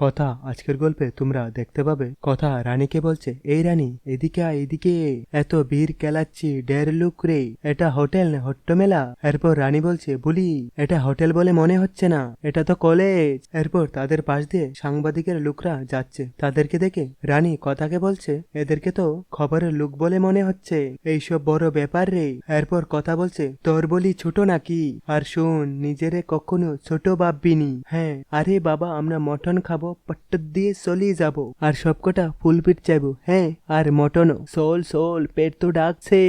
কথা আজকের গল্পে তোমরা দেখতে পাবে। কথা রানীকে বলছে, এই রানী, এদিকে এদিকে এত ভিড় কেলাচ্ছি ডের লুক রে। এটা হোটেল না হট্টমেলা এরপর রানী বলছে, বলি, এটা হোটেল বলে মনে হচ্ছে না। এটা তো কলেজ। এরপর তাদের পাশ দিয়ে সাংবাদিকের লোকরা যাচ্ছে। তাদেরকে দেখে রানী কথাকে বলছে, এদেরকে তো খবরের লোক বলে মনে হচ্ছে। এইসব বড় ব্যাপার রে। এরপর কথা বলছে, তোর বলি ছোট নাকি? আর শোন, নিজেরে কখনো ছোট ভাববিনি হ্যাঁ আরে বাবা, আমরা মটন খাব পট্ট দিয়ে চলিয়ে যাব। আর সবকটা ফুলপিট চাইব হ্যাঁ? আর মটনও। সোল সোল পেট তো ডাকছে।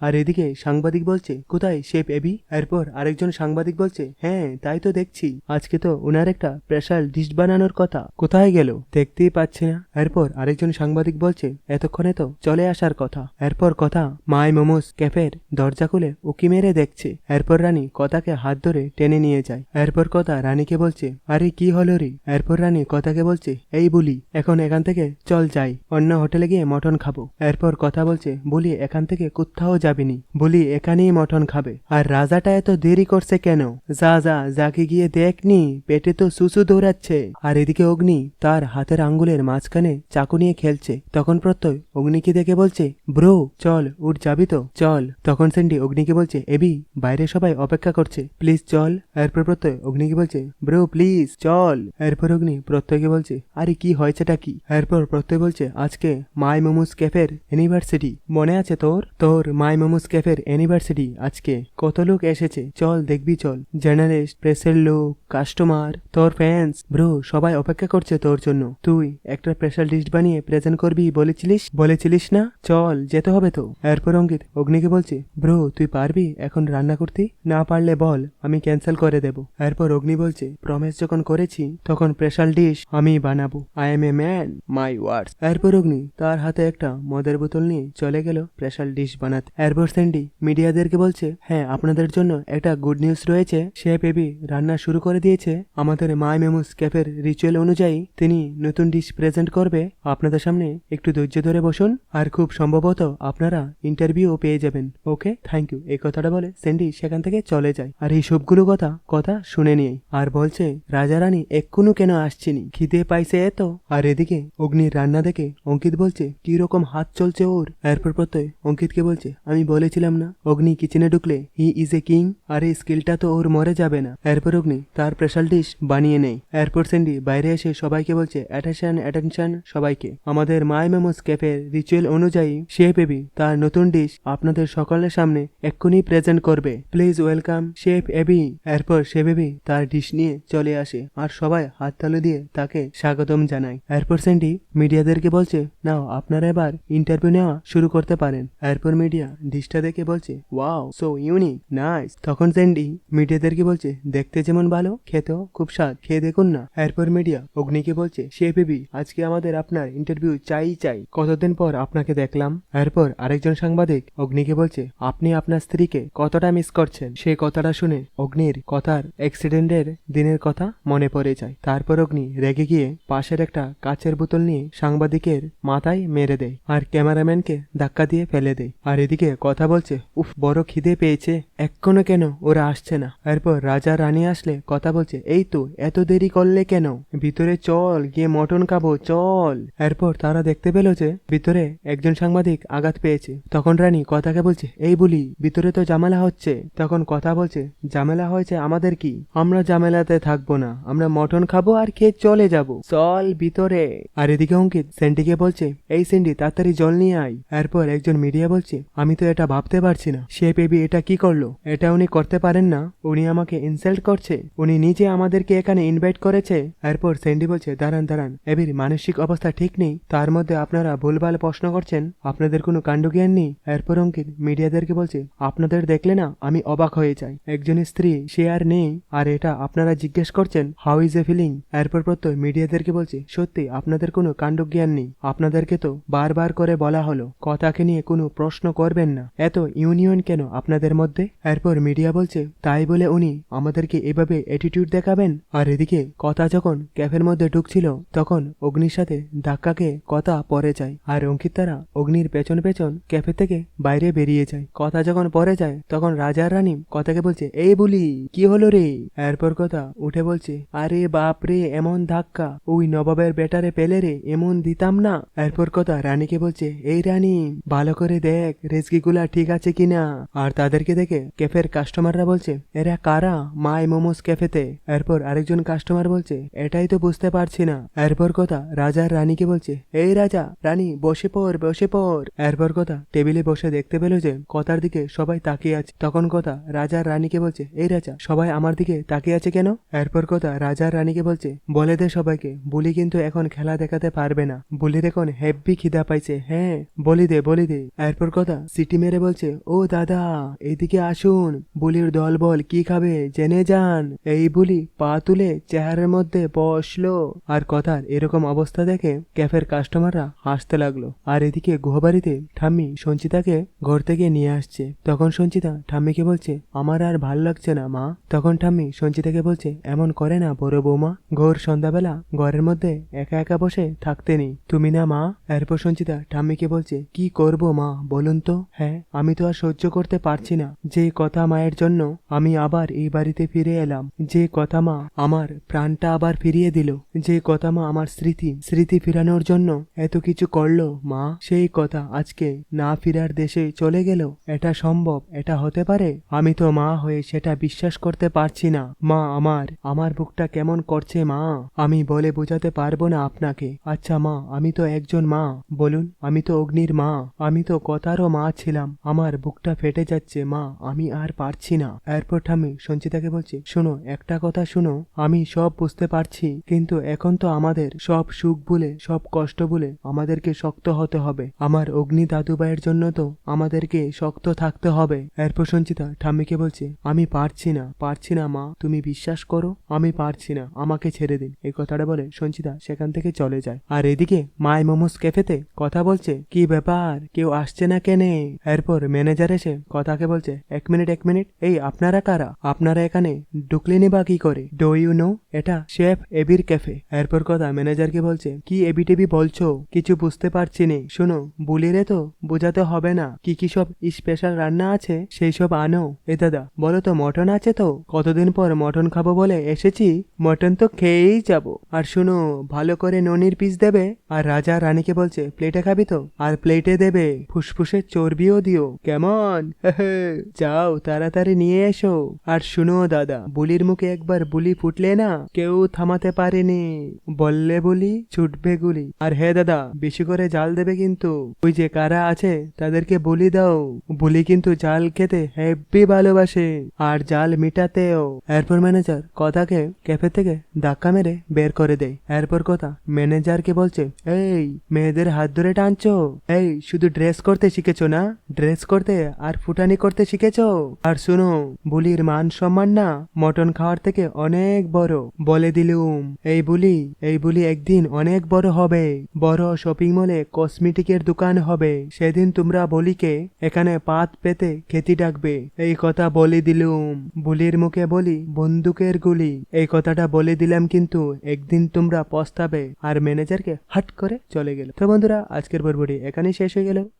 আর এদিকে সাংবাদিক বলছে, কোথায় শেফ এবি? এরপর আরেকজন সাংবাদিক বলছে হ্যাঁ তাই তো দেখছি। আজকে তো ওনার একটা স্পেশাল ডিশ বানানোর কথা। কোথায় গেল? দেখতেই পাচ্ছি না। এরপর আরেকজন সাংবাদিক বলছে, এতক্ষণে তো চলে আসার কথা। এরপর কথা, মাই মোমোস ক্যাফের দরজা খুলে উকি মেরে দেখছে। এরপর রানী কথাকে হাত ধরে টেনে নিয়ে যায়। এরপর কথা রানীকে বলছে, আরে কি হলো রে? এরপর রানী কথাকে বলছে, এই বলি, এখন এখান থেকে চল যাই, অন্য হোটেলে গিয়ে মটন খাব। এরপর কথা বলছে, বলি, এখান থেকে কোথাও যাবিনি। বলি, এখানেই মটন খাবে। আর রাজাটা এত দেরি করছে কেন? যা যা, যাকে গিয়ে দেখনি, পেটে তো সুসু দৌড়াচ্ছে। আর এদিকে অগ্নি তার হাতের আঙ্গুলের মাঝখানে চাকু নিয়ে খেলছে। তখন প্রত্যয় অগ্নিকে দেখে বলছে, ব্রো, চল, উঠ যাবি তো, চল। তখন সেন্ডি অগ্নিকে বলছে, এবি, বাইরে সবাই অপেক্ষা করছে, প্লিজ চল। এরপর প্রত্যয় অগ্নিকে বলছে, ব্রো, প্লিজ চল। এরপর অগ্নি প্রত্যয়কে বলছে, আরে কি হয়েছেটা কি? এরপর প্রত্যয় বলছে, আজকে মাই মোমোস ক্যাফের ইউনিভার্সিটি মনে আছে তোর? তোর মাই মোমোস ক্যাফের ইউনিভার্সিটি আজকে। কত লোক এসেছে? চল, দেখবি, চল। জার্নালিস্ট প্রেসের লোক কাস্টমার তোর ফ্যান্স ব্রো সবাই অপেক্ষা করছে তোর জন্য। তুই একটা স্পেশাল ডিশ বানিয়ে প্রেজেন্ট করবি, বলেছিলিস? বলেছিলিস না? চল, যেতে হবে তো। এরপর অঙ্কিত অগ্নিকে বলছে ব্রো তুই পারবি এখন রান্না করতে? না পারলে বল, আমি ক্যান্সেল করে দেব। এরপর অগ্নি বলছে প্রমিস যখন করেছি, তখন স্পেশাল ডিশ আমি বানাবো। I am a man my words এরপর অগ্নি তার হাতে একটা মদের বোতল নিয়ে চলে গেল স্পেশাল ডিশ বানাতে। এরপর স্যান্ডি মিডিয়াদেরকে বলছে হ্যাঁ আপনাদের জন্য একটা গুড নিউজ রয়েছে। শেফ এবি রান্না শুরু করে দিয়েছে। আমাদের মাই মেমোস ক্যাফের রিচুয়াল অনুযায়ী তিনি নতুন ডিশ প্রেজেন্ট করবে। আপনাদের সামনে একটু ধৈর্য ধরে বসুন আর খুব সম্ভবত আপনারা ইন্টারভিউ পেয়ে যাবেন। ওকে? থ্যাংক ইউ এই কথাটা বলে স্যান্ডি সেখান থেকে চলে যায়। আর এই সবগুলো কথা কথা শুনে নিয়ে আর বলছে রাজা রানী এক্ষুনি কেন আসছেনি? খিদে পাইছে এত? আর এদিকে অগ্নির রান্না দেখে অঙ্কিত বলছে কি রকম হাত চলছে ওর? এরপর প্রত্যয় অঙ্কিতকে বলছে, আমি বলেছিলাম না, অগ্নি কিচেনে ঢুকলে হি ইজ এ কিং আর এই স্কিলটা তো ওর মরে যাবে না। এরপর অগ্নি তার স্পেশাল ডিশ বানিয়ে নেয়। এরপর সেন্ডি বাইরে এসে সবাইকে বলছে অ্যাটেনশন অ্যাটেনশন সবাইকে। আমাদের মাই মেমোস ক্যাফের রিচুয়াল অনুযায়ী শেফ এবি তার নতুন ডিশ আপনাদের সকলের সামনে এক্ষুনি প্রেজেন্ট করবে। প্লিজ ওয়েলকাম শেফ এবি এরপর শেফ এবি তার ডিশ নিয়ে চলে আসে, আর সবাই হাততালি দিয়ে তাকে স্বাগতম জানায় এরপর সেন্ডি মিডিয়াদেরকে বলছে, নাও, আপনারা এবার ইন্টারভিউ নেওয়া শুরু করতে পারেন। এরপর মিডিয়া ডিশটা দেখে বলছে ওয়াও সো ইউনিক নাইস তখন সেন্ডি মিডিয়াদেরকে বলছে, দেখতে যেমন ভালো, খেতেও খুব স্বাদ, খেয়ে দেখুন না। এরপর মিডিয়া অগ্নিকে বলছে, সে এবি আজকে আমাদের আপনার ইন্টারভিউ চাই চাই। কতদিন পর আপনাকে দেখলাম? এরপর আরেকজন সাংবাদিক অগ্নিকে বলছে, আপনি আপনার স্ত্রীকে কতটা মিস করছেন? সেই কথাটা শুনে অগ্নির কথার অ্যাক্সিডেন্টের দিনের কথা মনে পড়ে যায়। তারপর অগ্নি রেগে গিয়ে পাশের একটা কাচের বোতল নিয়ে সাংবাদিকের মাথায় মেরে দেয় আর ক্যামেরাম্যানকে ধাক্কা দিয়ে ফেলে দেয়। আর এদিকে কথা বলছে, উফ, বড় খিদে পেয়েছে। এক্ষণো কেন ওরা আসছে না? এরপর রাজা রানী আসলে কথা বলছে, এই তো, এত দেরি করলে কেন? ভিতরে চল, গিয়ে মটন খাব, চল। এরপর তারা দেখতে পেল যে ভিতরে একজন সাংবাদিক আঘাত পেয়েছে। তখন রানী কথাকে বলছে, এই বলি, ভিতরে তো জামেলা হচ্ছে। তখন কথা বলছে জামেলা হয়েছে আমাদের কি? আমরা জামেলাতে থাকব না। আমরা মটন খাব আর খেয়ে চলে যাব। চল ভিতরে। আর এদিকে অঙ্কিত সেন্টিকে বলছে, এই সেন্ডি তাড়াতাড়ি জল নিয়ে আয়। এরপর একজন মিডিয়া বলছে, আমি তো এটা ভাবতে পারছি না। সে বেবি এটা কি করল? এটা উনি করতে পারেন না। উনি আমাকে ইনসাল্ট করছে। উনি নিজে আমাদেরকে এখানে ইনভাইট করেছে। এরপর সেন্ডি বলছে, দাঁড়ান দাঁড়ান। এবির মানসিক অবস্থা ঠিক নেই। তার মধ্যে আপনারা ভুলভাল প্রশ্ন করছেন। আপনাদের কোনো কাণ্ড জ্ঞান নেই? এরপর অঙ্কিত মিডিয়াদেরকে বলছে, আপনাদের দেখলে না, আমি অবাক হয়ে যাই। একজনের স্ত্রী, সে আর নেই। আর এটা আপনারা জিজ্ঞেস করছেন হাউ ইজ এ ফিলিং এরপর প্রত্যয় মিডিয়াদেরকে বলছে, সত্যি আপনাদের কোনো কাণ্ডজ্ঞান নেই। আপনাদেরকে তো বারবার করে বলা হলো, কথাকে নিয়ে কোনো প্রশ্ন করবেন না। এত ইউনিয়ন কেন আপনাদের মধ্যে? এরপর মিডিয়া বলছে, তাই বলে উনি আমাদেরকে এভাবে অ্যাটিটিউড দেখাবেন? আর এদিকে কথা যখন ক্যাফের মধ্যে ঢুকছিল, তখন অগ্নির সাথে ধাক্কাকে কথা পরে যায়। আর অঙ্কিত তারা অগ্নির পেছন পেছন ক্যাফে থেকে বাইরে বেরিয়ে যায়। কথা যখন পরে যায়, তখন রাজা আর রানী কথাকে বলছে, এই বলি, কি হলো রে? এরপর কথা উঠে বলছে, আরে বাপ রে এমন ধাক্কা। ওই নবাবের বেটারে পেলে রে, এমন দিতাম না। এরপর কথা রানীকে বলছে, এই রানী, ভালো করে দেখ রেসগিগুলা ঠিক আছে কিনা? আর তাদেরকে দেখে ক্যাফের কাস্টমাররা বলছে, এরা কারা? মাই মোমোস ক্যাফেতে। এরপর আরেকজন কাস্টমার বলছে, এটাই তো বুঝতে পারছি না। এরপর কথা রাজার রানীকে বলছে, এই রাজা, রানী, বসে পর বসে পর এরপর কথা টেবিলে বসে দেখতে পেল যে কথার দিকে সবাই তাকিয়ে আছে। তখন কথা রাজার রানীকে বলছে, এই রাজা, সবাই আমার দিকে তাকিয়ে আছে কেন? এরপর কথা রাজার রানীকে বলছে, বলে দে সবাইকে। বুলি কিন্তু এখন খেলা দেখাতে পারবে না। বুলির এখন হেব্বি খিদা পাইছে। হ্যাঁ বলি দে বলি দে। এরপর কথা সিটি মেরে বলছে, ও দাদা, এদিকে আসুন। বুলির দল বল, কি খাবে? জেনে যান। এই বুলি পা তুলে চেহারের মধ্যে বসল। আর কথার এরকম অবস্থা দেখে ক্যাফের কাস্টমাররা হাসতে লাগল। আর এদিকে গুহবাড়িতে ঠাম্মি সঞ্চিতাকে ঘর থেকে নিয়ে আসছে। তখন সঞ্চিতা ঠাম্মিকে বলছে, আমার আর ভালো লাগছে না, মা। তখন ঠাম্মি সঞ্চিতাকে বলছে, এমন করে না বড় বৌমা, ঘোর সন্ধ্যাবেলা ঘরের মধ্যে একা একা বসে থাকতে নেই। তুমি না, মা? এরপর সঞ্চিতা ঠাম্মিকে বলছে, কি করব, মা? বলুন তো। হ্যাঁ আমি তো আর সহ্য করতে পারছি না। যে কথা মায়ের জন্য আমি আবার এই বাড়িতে ফিরে এলাম। যে কথা মা আমার প্রাণটা আবার ফিরিয়ে দিল। যে কথা মা আমার স্মৃতি স্মৃতি ফিরানোর জন্য এত কিছু করল, মা, সেই কথা আজকে না ফিরার দেশে চলে গেল। এটা সম্ভব? এটা হতে পারে? আমি তো মা হয়ে সেটা বিশ্বাস করতে পারছি না। মা আমার আমার বুকটা কেমন করছে, মা? আমি বলে বোঝাতে পারব না আপনাকে। আচ্ছা মা, আমি তো একজন মা। বলুন, আমি তো অগ্নির মা। আমি তো কথারও মা ছিলাম। আমার বুকটা ফেটে যাচ্ছে, মা, আমি আর পারছি না। এরপর ঠামি সঞ্চিতাকে বলছে, শোনো, একটা কথা শুনো, আমি সব বুঝতে পারছি, কিন্তু এখন তো আমাদের সব সুখ বলে সব কষ্ট বলে আমাদেরকে শক্ত হতে হবে। আমার অগ্নি দাদুবাইয়ের জন্য তো আমাদেরকে শক্ত থাকতে হবে। এরপর সঞ্চিতা ঠাম্মিকে বলছে, আমি পারছি না পারছি না মা, তুমি বিশ্বাস করো, আমি পারছি না, আমাকে ছেড়ে দিন। এই কথাটা বলে সঞ্চিতা সেখান থেকে চলে যায়। আর এদিকে মাই মোমোস ক্যাফেতে কথা বলছে, কি ব্যাপার? কেউ আসছে না কেনে? এরপর ম্যানেজার এসে কথাকে বলছে, এক মিনিট এক মিনিট, এই আপনারা কারা? আপনারা এখানে ঢুকলেনি বা কি করে? ডো ইউ নো এটা শেফ এবির ক্যাফে। এরপর কথা ম্যানেজারকে বলছে, কি এবি টেবি বলছো? কিছু বুঝতে পারছি নে। শোনো, বুলিরে তো বোঝাতে হবে না। কি কি সব স্পেশাল রান্না আছে? সেই সব আনো। এ দাদা, বলো তো মটন আছে তো? কতদিন পর মটন খাব বলে এসেছি? মটন তো খেয়েই যাব। আর শুনো, ভালো করে ননির পিস দেবে, আর রাজা রানীকে বলছে, প্লেটে খাবি তো? আর প্লেটে দেবে ফুসফুসের চর্বিও দিও। কেমন? যাও, তাড়াতাড়ি নিয়ে এসো। আর শুনো দাদা, বুলির মুখে একবার বুলি ফুটলে না, কেউ থামাতে পারেনি। বললে বলি, ছুটবে গুলি। আর হে দাদা, বেশি করে জাল দেবে কিন্তু। ওই যে কারা আছে, তাদেরকে বলি দাও। বুলি কিন্তু জাল খেতে হেব্বি ভালোবাসে। আর জাল মিটাতেও। এরপর ম্যানেজার কথাকে ক্যাফে থেকে ধাক্কা মেরে বের করে দেয়। এরপর কথা, ম্যানেজারকে বলছে, এই, মেয়েদের হাত ধরে টানছো? এই, শুধু ড্রেস করতে শিখেছো না? ড্রেস করতে আর ফুটানি করতে শিখেছো? আর শুনো, বুলির মান সম্মান না মটন খাওয়ার থেকে অনেক বড়। বলে দিলুম, এই বুলি এই বুলি একদিন অনেক বড় হবে। বড় শপিং মলে কসমেটিকের দোকান হবে। সেদিন তোমরা বলিকে এখানে পাত পেতে খেতি ডাকবে। এই কথা বলে দিলুম, বুলির মুখে বলি, বন্দুকের গুলি। এই কথাটা বলে দিলাম কিন্তু একদিন তোমরা পস্তাবে আর ম্যানেজারকে হাট করে চলে গেল। তো বন্ধুরা, আজকের পর্বটি এখানেই শেষ হয়ে গেল।